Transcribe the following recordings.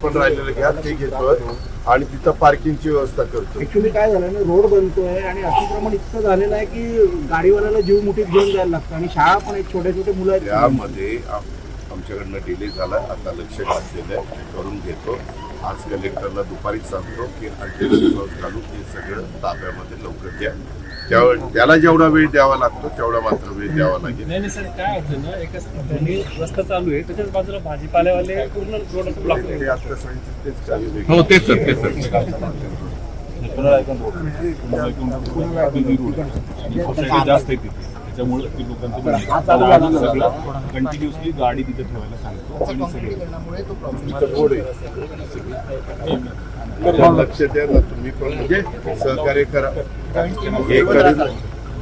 पण राहिलेलं घ्या ते घेतोय आणि तिथं पार्किंगची व्यवस्था करतो ऍक्च्युली काय झालं ना रोड बनतोय आणि अतिक्रमण इतकं झालेलं आहे की गाडीवाल्याला जीव मुठीत घेऊन जायला लागतं आणि शाळा पण एक छोटे छोटे मुलं आहेत. त्यामध्ये आम- आमच्याकडनं डिले झाला. आता लक्ष घातलेलं आहे. करून घेतो. आज कलेक्टरला दुपारी सांगतो की अल्टिमेट घालून हे सगळं ताब्यामध्ये लवकर द्या त्यावेळी त्याला जेवढा वेळ द्यावा लागतो तेवढा मात्र वेळ द्यावा लागेल. नाही नाही सर काय होतं ना एका त्यांनी रस्ता चालू आहे त्याच्याच बाजूला भाजीपाल्यावाले पूर्ण रोड ब्लॉक ते आता सांगितलं तेच चालू हो तेच सर तेच सर. जास्त आहे तिथे. त्याच्यामुळे ते लोकांचं सगळं कंटिन्युअसली गाडी तिथे ठेवायला सांगतो. लक्ष द्या ना तुम्ही पण. म्हणजे सहकार्य करा. हे करेल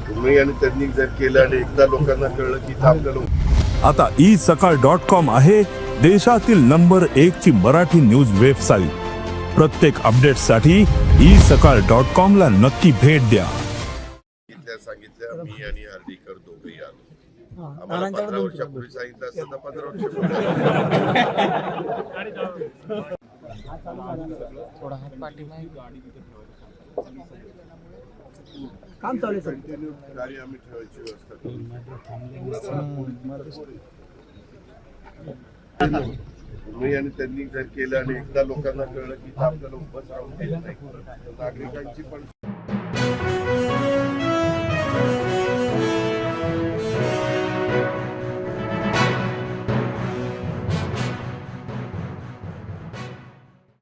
तुम्ही आणि त्यांनी जर केलं आणि एकदा लोकांना कळलं की आपल्याला आता ई सकाळ डॉट कॉम आहे देशातील नंबर एक ची मराठी न्यूज वेबसाईट प्रत्येक अपडेटसाठी ई सकाळ डॉट कॉम ला नक्की भेट द्या. सांगितल्या मी आणि हर्डीकर दोघेही आलो. आम्हाला पंधरा वर्षापूर्वी सांगितलं असतं तर पंधरा वर्षापूर्वी. काम चालू आहे सर. कंटिन्यू गाडी आम्ही ठेवायची व्यवस्था तुम्ही आणि त्यांनी जर केलं आणि एकदा लोकांना कळलं की आपल्याला उपस राहून नाही. नागरिकांची पण